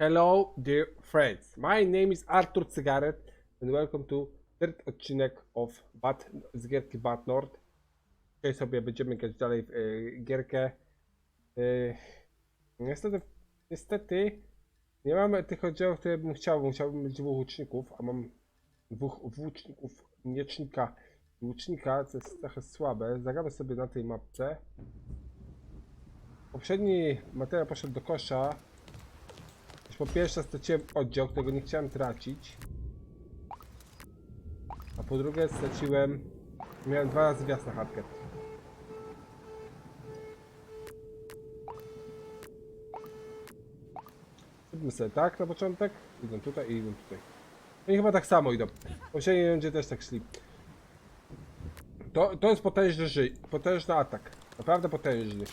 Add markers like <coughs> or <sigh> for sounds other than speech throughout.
Hello, dear friends. My name is Artur Cygaret and welcome to third odcinek of Bat, z gierki Bad Nord. Dzisiaj sobie będziemy grać dalej w e, gierkę. E, niestety, niestety nie mamy tych oddziałów, które bym chciał. Chciałbym mieć dwóch łuczników, a mam dwóch włóczników, miecznika i łucznika, co jest trochę słabe. Zagramy sobie na tej mapce. Poprzedni materiał poszedł do kosza. Po pierwsze straciłem oddział, którego nie chciałem tracić. A po drugie straciłem... Miałem dwa razy wjazd na chatkę. Zróbmy sobie tak na początek. Idą tutaj i idą tutaj. No i chyba tak samo idą. Poprzedniej rundzie też tak szli. To, to jest potężny potężny atak. Naprawdę potężny.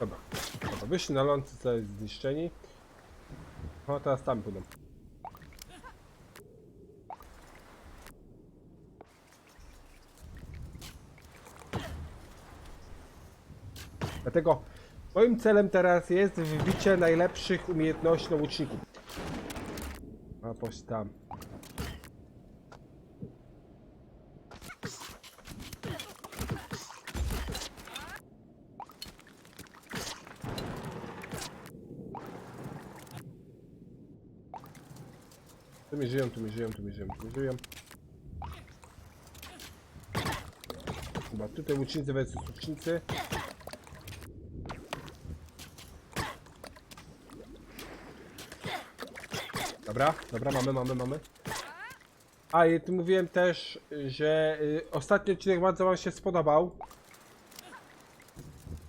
Dobra. Dobra, wyszli na co jest zniszczeni. O, teraz tam pójdą. Dlatego moim celem teraz jest wybicie najlepszych umiejętności na łuczników. A poś tam. Tu mi żyją, tu mi żyją, tu mi żyją, tu mi żyją. Chyba tutaj łucznicy versus łucznicy. Dobra, dobra, mamy, mamy, mamy. A i tu mówiłem też, że y, ostatni odcinek bardzo wam się spodobał.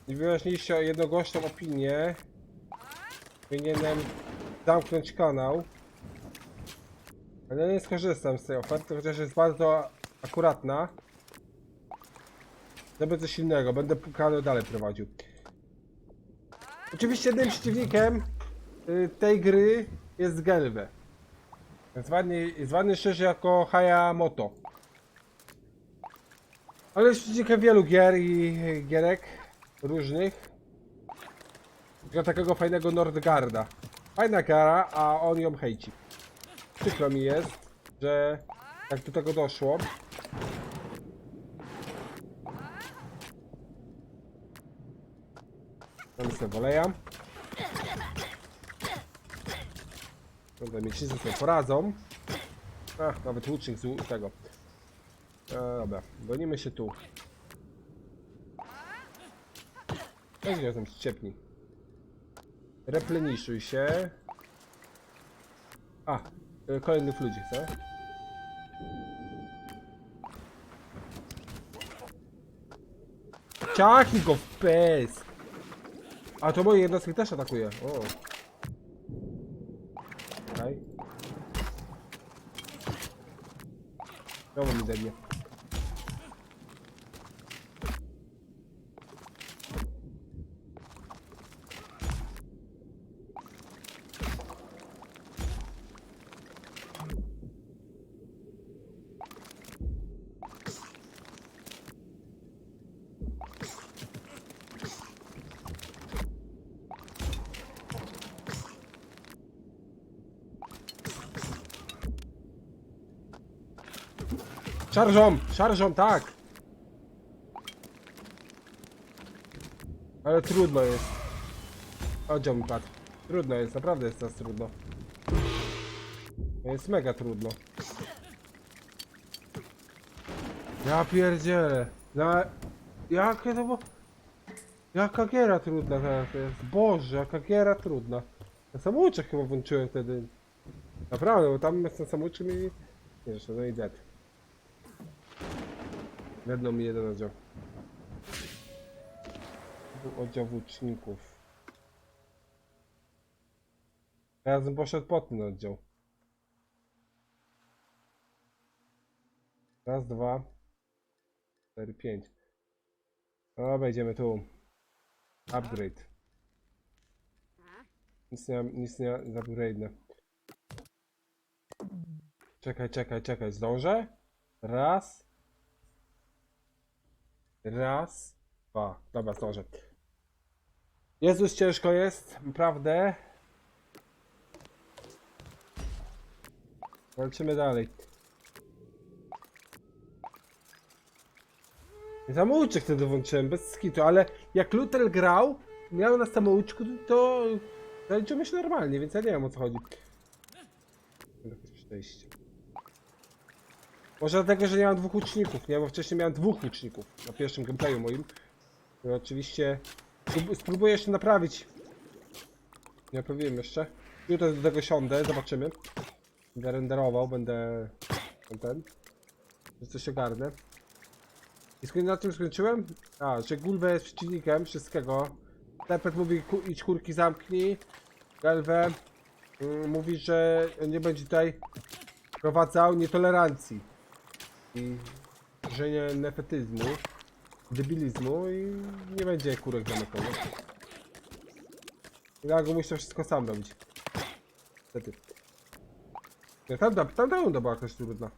I wyraźliście jednogłośną opinię. Powinienem zamknąć kanał. Ale nie skorzystam z tej oferty, chociaż jest bardzo akuratna. Zrobię coś innego, będę kanał dalej prowadził. Oczywiście jednym przeciwnikiem y, tej gry jest Gelwe. Zwany, zwany szerzej jako Hayamoto. Ale jest przeciwnikiem wielu gier i gierek różnych. Tylko takiego fajnego Nordgarda. Fajna gara, a on ją hejci. Przykro mi jest, że jak do tego doszło. Tam sobie woleja. Dobra, miecznicy sobie poradzą. Ach, nawet łucznik z tego. E, dobra, gonimy się tu. Weź go tam ściepnij. Repleniszuj się. A, kolejnych ludzi, co? Ciachnij go w pes! A to moje jednostki też atakuje. O. Okej. Znowu mi zajmie. Szarżą! Szarżą, tak! Ale trudno jest. Oddział mi padł. Trudno jest, naprawdę jest teraz trudno. Jest mega trudno. Ja pierdzielę. Na... Jakie to było... Jaka giera trudna teraz jest. Boże, jaka giera trudna. Na samouczek chyba włączyłem wtedy. Naprawdę, bo tam na samouczek mi... Nie, no i dead. Jedną mi jeden oddział. Był oddział włóczników. Teraz bym poszedł pod ten oddział. Raz, dwa, cztery, pięć. No, wejdziemy tu. Upgrade. Nic nie, nic nie upgrade'nę. Czekaj, czekaj, czekaj, zdążę? Raz. Raz. Dwa. Dobra, zdążę. Jezus, ciężko jest, naprawdę. Walczymy dalej. Samouczek wtedy włączyłem, bez skitu, ale jak Luther grał, miał na samouczku, to zaliczymy się normalnie, więc ja nie wiem o co chodzi. Jakieś przejście. Może dlatego, że nie mam dwóch łuczników, nie? Bo wcześniej miałem dwóch łuczników na pierwszym gameplayu moim. I oczywiście sprób- spróbuję jeszcze naprawić. Nie powiem jeszcze. Jutro do tego siądę, zobaczymy. Będę renderował, będę ten, że coś ogarnę. I skoń- na czym skończyłem? A, że Gulwe jest przeciwnikiem wszystkiego. Tepet mówi ku, idź kurki zamknij. Galwę mm, mówi, że nie będzie tutaj wprowadzał nietolerancji. I że nie nefetyzmu, debilizmu i nie będzie kurek zamykał. nie? Ja go muszę wszystko sam robić. Niestety. Nie, tam, tam, tam, tam była jakaś trudna.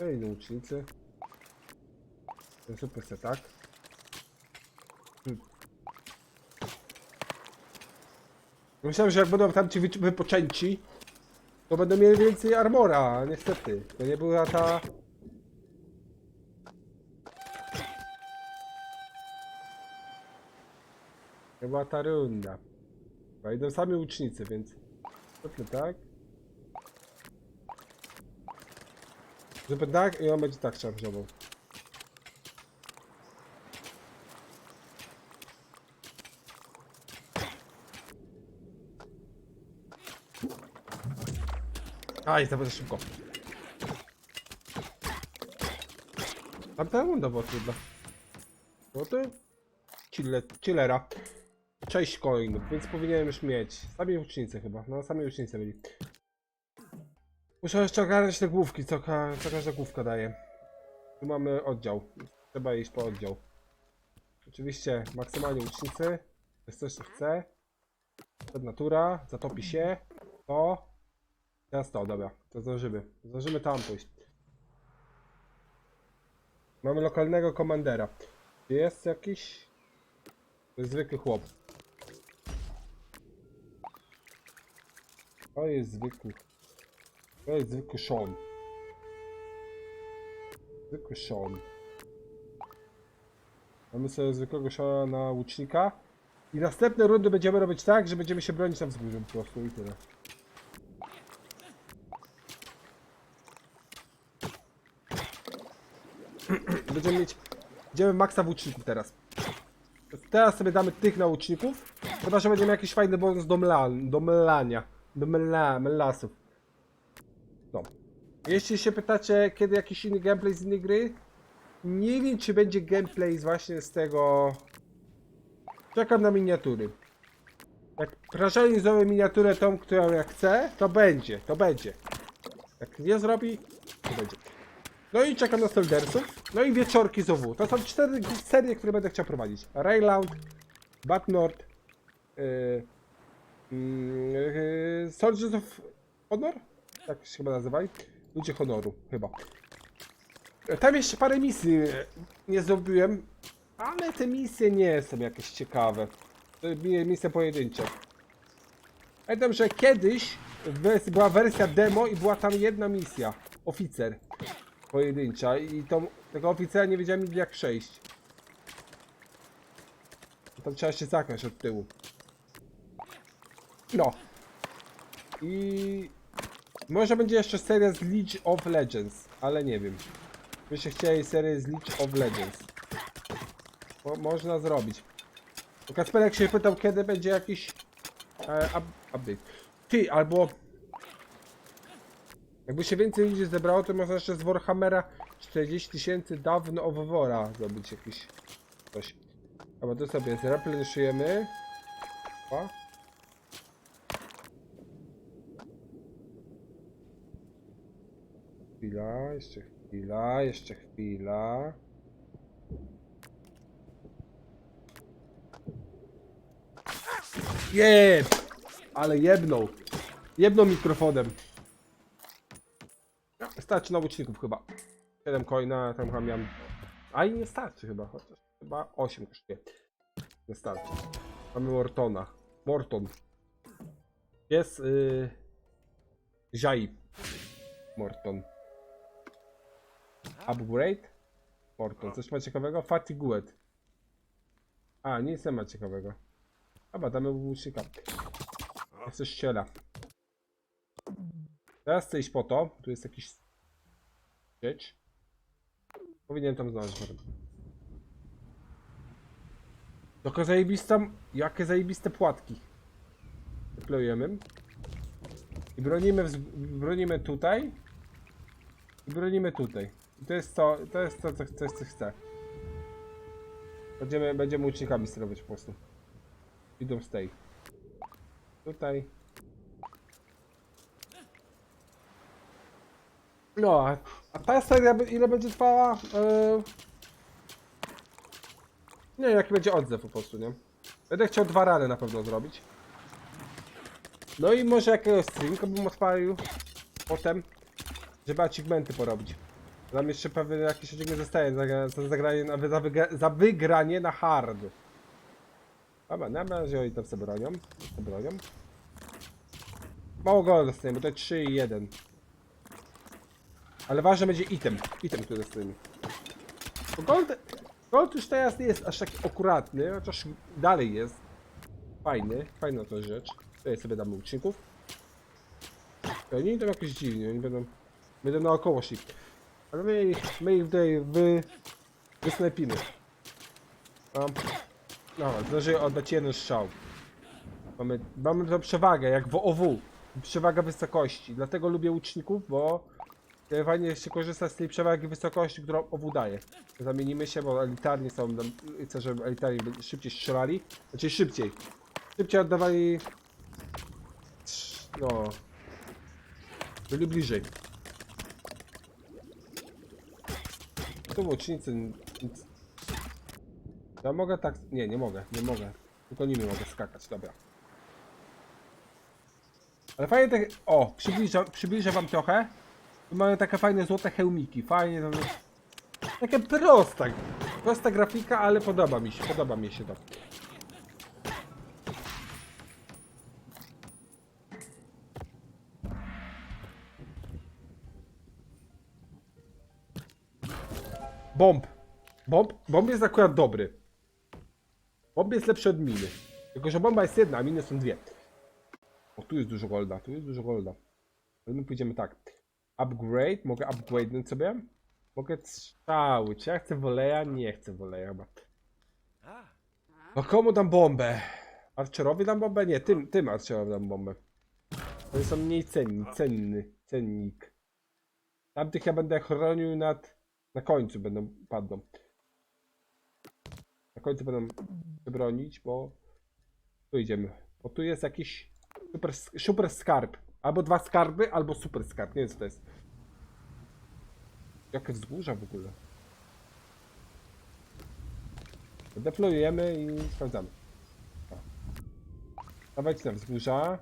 Ej, no łucznicy. Ten super se, tak? Hmm. Myślałem, że jak będą tamci wy- wypoczęci, to będą mieli więcej armora, niestety. To nie była ta... To była ta runda. Bo idą sami łucznicy, więc... Zróbmy tak. Żeby tak i on będzie tak szarżował. Aj, to będzie szybko. A ta runda była trudna. No to... Chille, chillera. 6 coinów, więc powinienem już mieć. Sami ucznicy chyba, no sami ucznicy byli. Muszę jeszcze ogarnąć te główki, co, ka co każda główka daje. Tu mamy oddział. Trzeba iść po oddział. Oczywiście maksymalnie ucznicy. To jest coś co chcę. Natura, zatopi się. To. Teraz to, dobra. To zdążymy. Zdążymy tam pójść. Mamy lokalnego komandera. Czy jest jakiś... To jest zwykły chłop. To jest zwykły. To jest zwykły Sean. Zwykły Sean. Mamy sobie zwykłego Seana na łucznika. I następne rundy będziemy robić tak, że będziemy się bronić na wzgórzu po prostu i tyle. Będziemy mieć... Będziemy maksa włóczników teraz. Teraz sobie damy tych nauczników. Chyba, że będziemy jakiś fajny bonus do, mla, do mlania. Do mla, melasów. No. Jeśli się pytacie, kiedy jakiś inny gameplay z innej gry, nie wiem, czy będzie gameplay właśnie z tego... Czekam na miniatury. Jak Prażenie zrobi miniaturę tą, którą ja chcę, to będzie, to będzie. Jak nie zrobi, to będzie. No i czekam na Soldersów. No i wieczorki z OW. To są cztery serie, które będę chciał prowadzić. Rayland, Bad North, yy, yy, Soldiers of Honor? Tak się chyba nazywali. Ludzie honoru, chyba. Tam jeszcze parę misji e, nie zrobiłem, ale te misje nie są jakieś ciekawe. Misje pojedyncze. Pamiętam, że kiedyś była wersja demo i była tam jedna misja. Oficer. Pojedyncza i tą, tego oficera nie wiedziałem jak przejść. Tam trzeba się zakrać od tyłu. No. I może będzie jeszcze seria z League of Legends, ale nie wiem. Byście chcieli serię z League of Legends. Mo można zrobić. Bo Kasperek się pytał, kiedy będzie jakiś e, up update. Ty, albo jakby się więcej ludzi zebrało, to można jeszcze z Warhammera 40 tysięcy dawno of Wara zrobić jakiś coś. Dobra, to sobie zreplenszujemy. Chwila, jeszcze chwila, jeszcze chwila. Jeb! Ale jebnął. Jebnął mikrofonem. Starczy na łuczników chyba. 7 coina, tam chyba miałem... A i nie starczy chyba, chociaż chyba 8 kosztuje. Nie starczy. Mamy Mortona. Morton. Jest yy... Jai. Morton. Upgrade. Morton. Coś ma ciekawego? Fatigued. A, nic nie ma ciekawego. Chyba damy łucznika. Coś ściela. Teraz chcę iść po to. Tu jest jakiś rzecz. Powinien tam znaleźć. może. Tylko zajebista, jakie zajebiste płatki. Deployujemy. I bronimy, wz- bronimy tutaj. I bronimy tutaj. I to jest to, to jest to, co, jest, co chcę. Będziemy, będziemy łucznikami sterować po prostu. Idą z tej. Tutaj. No, a, ta seria ile będzie trwała? Yy... Nie, jaki będzie odzew po prostu, nie? Będę chciał dwa rany na pewno zrobić. No i może jakiegoś streamka bym odpalił. Potem, żeby achievementy porobić. Tam jeszcze pewnie jakiś achievement zostaje za, za, zagranie, na- za, wygra, za wygranie na hard. Dobra, na razie oni tam sobie bronią. Sobie bronią. Mało go dostaniemy, bo to jest 3 i 1. Ale ważne będzie item. Item, który dostaniemy. Bo gold, gold już teraz nie jest aż taki akuratny, chociaż dalej jest. Fajny, fajna to rzecz. Tutaj sobie damy łuczników. I Oni idą jakoś dziwnie, oni będą, będą naokoło szli. Ale my, ich- my ich tutaj wy, wysnajpimy. No, no, oddać jeden strzał. Mamy, mamy tą przewagę, jak w OW. Przewaga wysokości. Dlatego lubię łuczników, bo fajnie się korzysta z tej przewagi wysokości, którą OW daje. Zamienimy się, bo elitarni są, chcę, żeby elitarni szybciej strzelali. Znaczy szybciej. Szybciej oddawali... No... Byli bliżej. Tu łucznicy nic. Ja mogę tak. Nie, nie mogę, nie mogę. Tylko nimi mogę skakać, dobra. Ale fajnie te. O, przybliżę, przybliżę wam trochę. Mamy takie fajne złote hełmiki. Fajnie. To... Takie prosta. Prosta grafika, ale podoba mi się, podoba mi się to. Bomb. Bomb, bomb jest akurat dobry. Bomb jest lepszy od miny. Tylko, że bomba jest jedna, a miny są dwie. O, tu jest dużo golda, tu jest dużo golda. Ale my pójdziemy tak. Upgrade, mogę upgrade'nąć sobie. Mogę strzały. Czy ja chcę woleja? Nie chcę woleja chyba. No komu dam bombę? Archerowi dam bombę? Nie, tym, tym Archerowi dam bombę. Oni są mniej cenni, cenny, cennik. Tamtych ja będę chronił nad... Na końcu będą, padną. Na końcu będą bronić, bo... Tu idziemy. Bo tu jest jakiś super, super skarb. Albo dwa skarby, albo super skarb. Nie wiem co to jest. Jakie wzgórza w ogóle. Deployujemy i sprawdzamy. Dawajcie na wzgórza.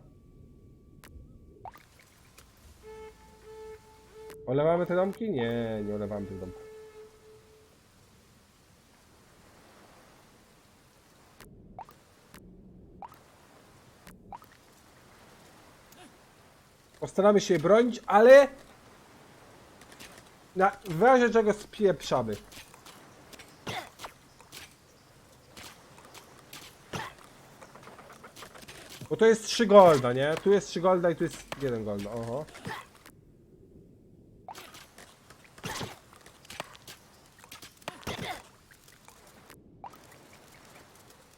Olewamy te domki? Nie, nie olewamy tych domków. Postaramy się je bronić, ale na, w razie czego spieprzamy. Bo to jest 3 golda, nie? Tu jest 3 golda i tu jest 1 golda. Oho.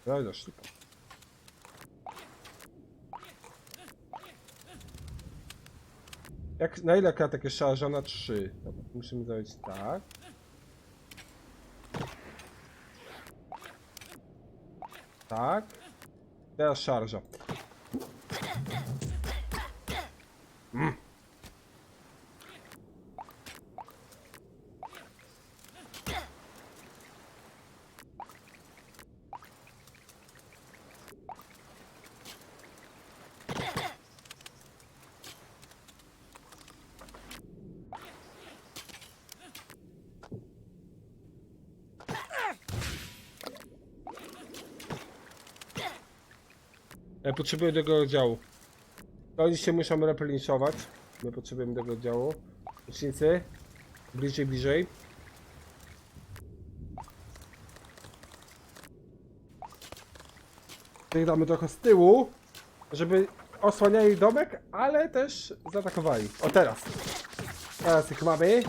No i. Jak, na ile kratek jest szarża? Na 3. Dobra, musimy zrobić tak. Tak. Teraz szarża. Ja potrzebuję tego oddziału. To oni się muszą replenisować. My potrzebujemy tego oddziału. Łucznicy. Bliżej, bliżej. Tych damy trochę z tyłu, żeby osłaniali domek, ale też zaatakowali. O teraz. Teraz ich mamy.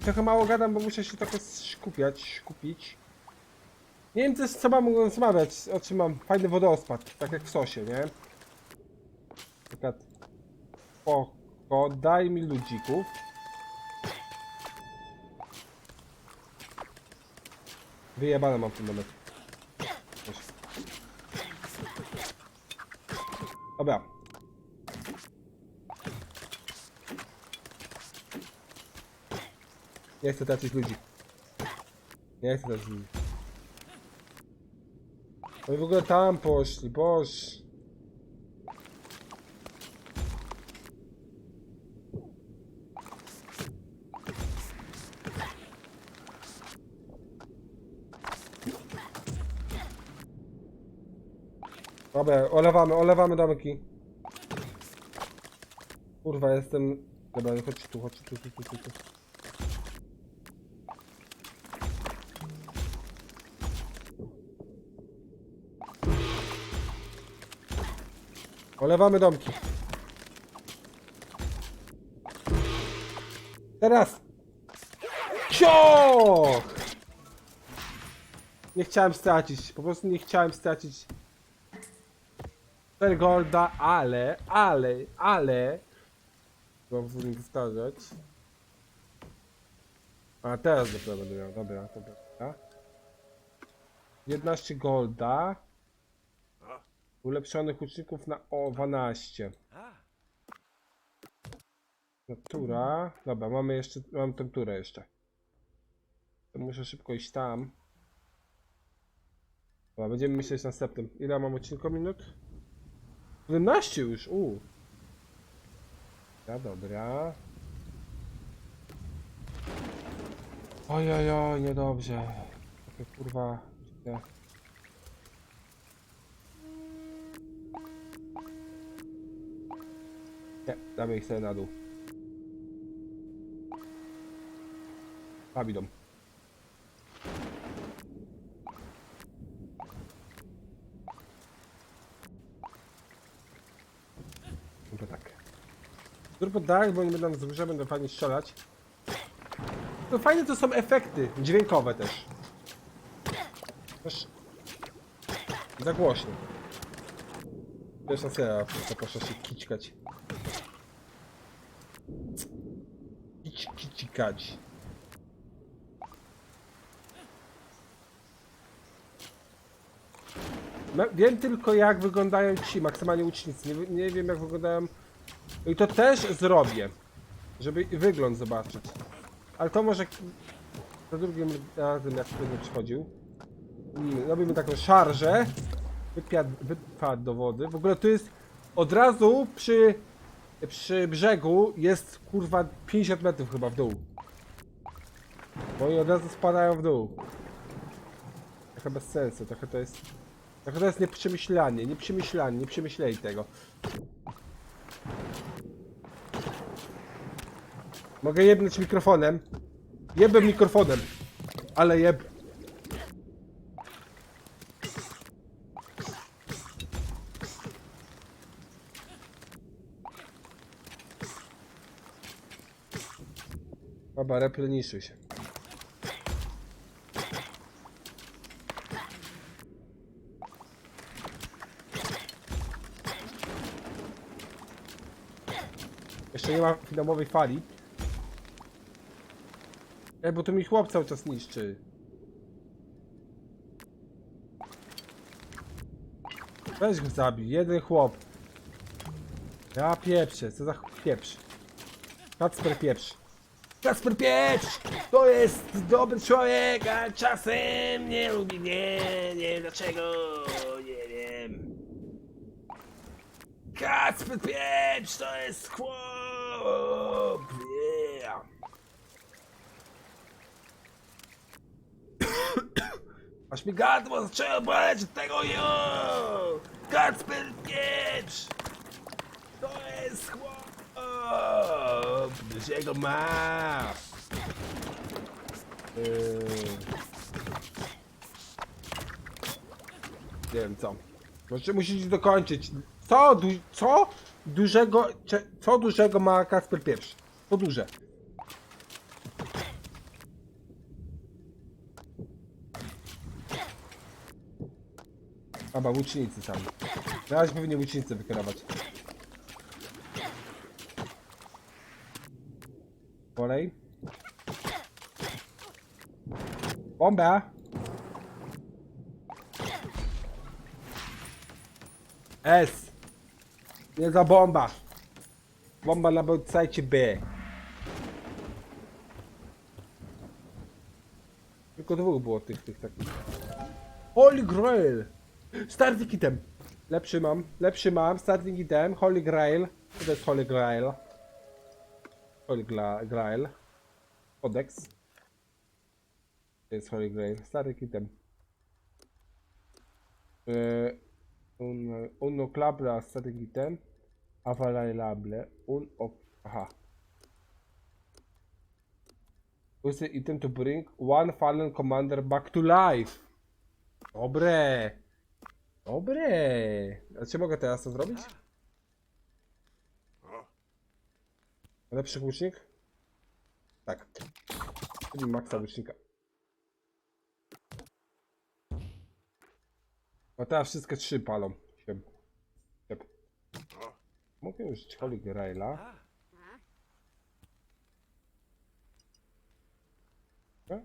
Trochę mało gadam, bo muszę się trochę skupiać, skupić. Nie wiem też co mam rozmawiać, o czym mam. Fajny wodospad, tak jak w sosie, nie? Taka... Spoko, daj mi ludzików. Wyjebane mam ten moment. Proszę. Dobra. Nie chcę tracić ludzi. Nie chcę tracić ludzi. No i w ogóle tam poszli, boż. Dobra, olewamy, olewamy domki. Kurwa, jestem... Dobra, chodź tu, chodź tu, tu, tu, tu. tu. Olewamy domki. Teraz! Cioch! Nie chciałem stracić, po prostu nie chciałem stracić 4 golda, ale, ale, ale Mam w nim powtarzać A teraz dopiero będę miał, dobra, dobra 11 golda Ulepszonych uczników na o 12 Natura. Dobra, mamy jeszcze. Mam tę turę jeszcze. To muszę szybko iść tam. Dobra, będziemy myśleć następnym. Ile mam odcinko minut? 17 już, u. Dobra, dobra. Ojojoj, niedobrze. Takie kurwa. dziwne. Nie, damy ich sobie na dół. No to tak. Turbo tak, bo nie będą z górze, będą fajnie strzelać. No fajne to są efekty dźwiękowe też. Też za głośno. Pierwsza seria, to proszę się kićkać. Kicikać. No, wiem tylko jak wyglądają ci maksymalnie łucznicy. Nie, nie wiem jak wyglądają. I to też zrobię. Żeby wygląd zobaczyć. Ale to może za drugim razem jak będę przychodził. Robimy taką szarżę. Wypiad, do wody. W ogóle tu jest od razu przy, przy brzegu jest kurwa 50 metrów chyba w dół. Bo oni od razu spadają w dół. Trochę bez sensu, trochę to jest... Trochę to jest nieprzemyślanie, nieprzemyślanie, nie przemyśleli tego. Mogę jebnąć mikrofonem. Jebę mikrofonem. Ale jeb... Dobra, repleniszuj się. Nie ma finałowej fali. Ej, bo tu mi chłop cały czas niszczy. Weź go zabij, jeden chłop. Ja pieprzę, co za pieprz. Kacper pieprz. Kacper pieprz! To jest dobry człowiek, a czasem nie lubi mnie, nie wiem dlaczego, nie wiem. Kacper pieprz, to jest chłop! Yeah. <coughs> Aż mi gardło zaczęło boleć od tego jo! Kacper pieprz! To jest chłop! Gdzie go ma? Yy... Nie wiem co. Może musicie dokończyć. Co? Du co? Dużego. Co dużego ma Kasper pierwszy? Co duże? Chyba łucznicy sami. Na razie powinni łucznicy wykierować. Kolej. Bomba! S! Nie za bomba! Bomba na botsajcie B. Tylko dwóch było tych, tych takich. Holy Grail! Starting item! Lepszy mam, lepszy mam, starting item, Holy Grail. Co to jest Holy Grail? Holy Gra Grail. Codex. To jest Holy Grail. Starting item. Yy, un, uno clabra starting item. Available. Un of... Aha. Use item to bring one fallen commander back to life. Dobre. Dobre. A czy mogę teraz to zrobić? Lepszy łucznik? Tak. Czyli maksa łucznika. A teraz wszystkie trzy palą. Mogę użyć Holy Graila. E?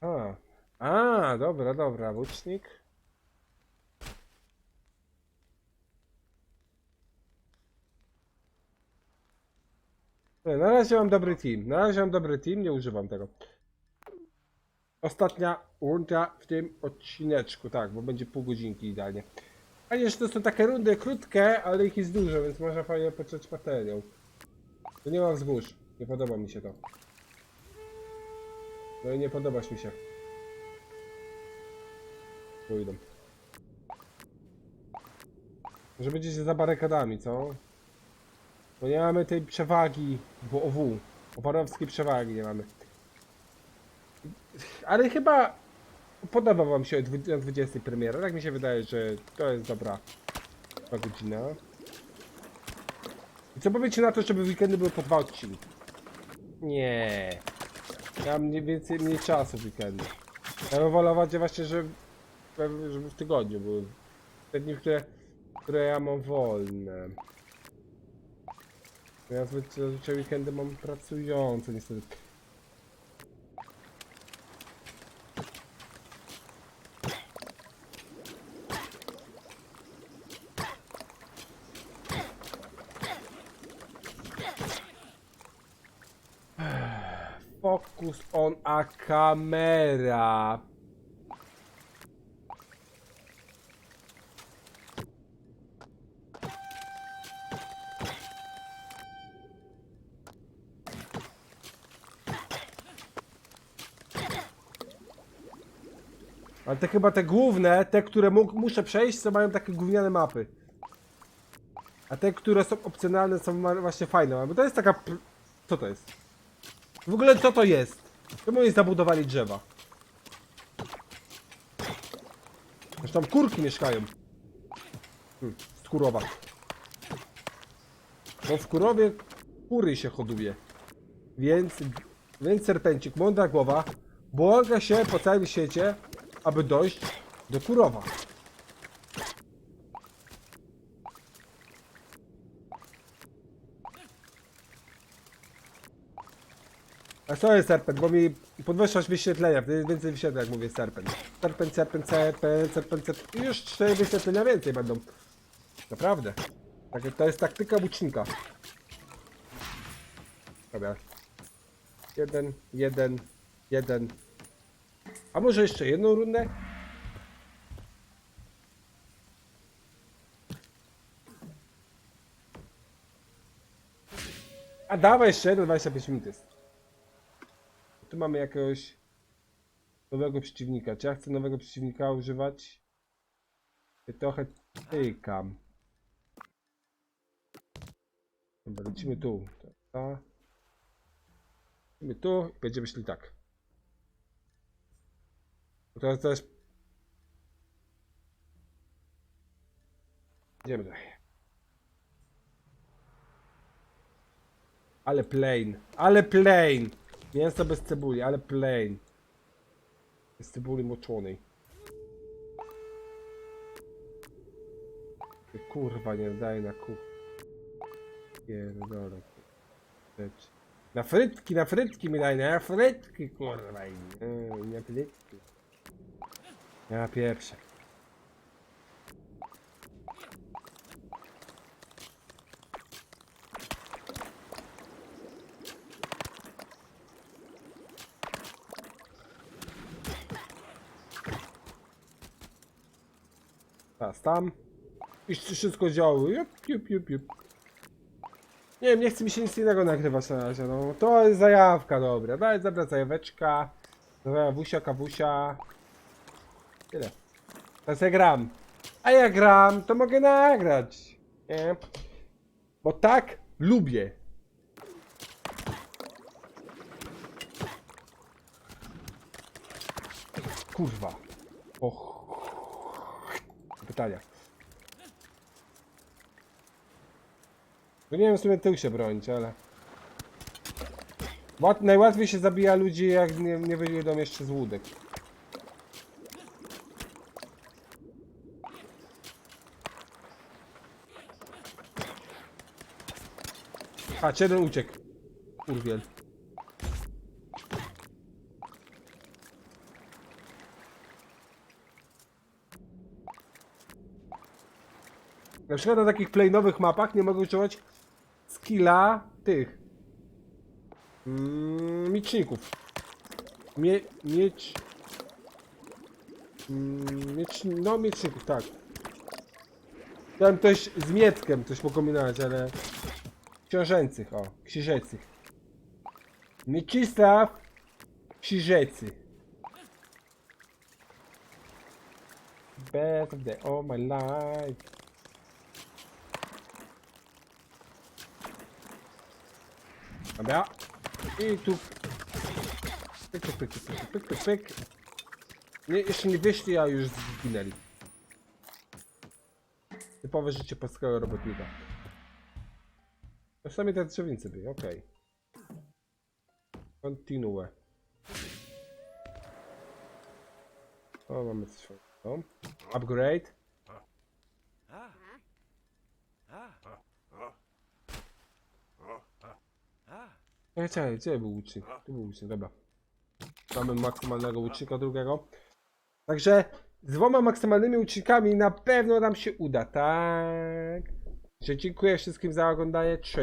A. A, dobra, dobra, łucznik. Nie, na razie mam dobry team. Na razie mam dobry team, nie używam tego. Ostatnia runda w tym odcineczku, tak, bo będzie pół godzinki idealnie. Fajnie, że to są takie rundy krótkie, ale ich jest dużo, więc można fajnie poczuć materiał. To nie ma wzgórz. Nie podoba mi się to. No i nie podobasz mi się. Pójdą. Może będziecie za barykadami, co? Bo nie mamy tej przewagi, bo OW. Oparowskiej przewagi nie mamy. Ale chyba podoba wam się na 20 premiera. Tak mi się wydaje, że to jest dobra, godzina. I co powiecie na to, żeby weekendy były po dwa odcinki? Nie. Ja mam mniej więcej mniej czasu w weekendy. Ja bym właśnie, że żeby w tygodniu były. Te dni, które, które ja mam wolne. Ja zazwyczaj weekendy mam pracujące niestety. Focus on a camera. Ale te chyba te główne, te, które mógł, muszę przejść, to mają takie gówniane mapy. A te, które są opcjonalne, są właśnie fajne. Bo to jest taka... Co to jest? W ogóle co to jest? Czemu nie zabudowali drzewa? Zresztą kurki mieszkają. Hmm, z Kurowa. Bo w Kurowie kury się hoduje. Więc, więc serpencik, mądra głowa, błąka się po całym świecie, aby dojść do Kurowa. Co jest serpent? Bo mi podwyższasz wyświetlenia, wtedy więcej wyświetleń, jak mówię serpent. Serpent, serpent, serpent, serpent, serpent. I już cztery wyświetlenia więcej będą. Naprawdę. Tak, to jest taktyka łucznika. Dobra. Jeden, jeden, jeden. A może jeszcze jedną rundę? A dawaj jeszcze jeden, 25 minut jest. Tu mamy jakiegoś nowego przeciwnika. Czy ja chcę nowego przeciwnika używać? Trochę tykam. Dobra, lecimy tu. Lecimy tu i będziemy szli tak. Teraz też... Idziemy dalej. Ale plain. Ale plain. Mięso bez cebuli, ale plain. Bez cebuli moczonej. Kurwa, nie daj na ku... Pierdolę. Rzecz. Na frytki, na frytki mi daj, na frytki, kurwa. Nie, nie frytki. Ja pierwsze. Teraz tam. I wszystko działo. Jup, jup, jup, jup. Nie wiem, nie chce mi się nic innego nagrywać na razie, no. To jest zajawka, dobra. Daj, dobra, zajaweczka. Wusia, kawusia. Tyle. Teraz ja gram. A ja gram, to mogę nagrać. Nie? Bo tak lubię. Kurwa. No nie wiem w sumie tył się bronić, ale... Łat, najłatwiej się zabija ludzi jak nie, nie wyjdą jeszcze z łódek. A, jeden uciekł. Kurwiel. Na przykład na takich plainowych mapach nie mogę używać skilla tych mm, mieczników. Mie, miecz... Mm, miecz... No mieczników, tak. Chciałem coś z mieckiem coś pokombinować, ale... Książęcych, o, księżeckich. Mieczysław Krzyżecy. Best of the all my life. Dobra. I tu. Pyk, pyk, pyk, pyk, pyk, pyk. Nie, jeszcze nie wyszli, a już zginęli. Typowe życie polskiego robotnika. To sami te drzewnicy byli, okej. Continue. O, mamy swoją. Upgrade. Ej, czekaj, gdzie był łucznik? Tu był łucznik, dobra. Mamy maksymalnego łucznika drugiego. Także z dwoma maksymalnymi łucznikami na pewno nam się uda, tak? Dziękuję wszystkim za oglądanie. Cześć.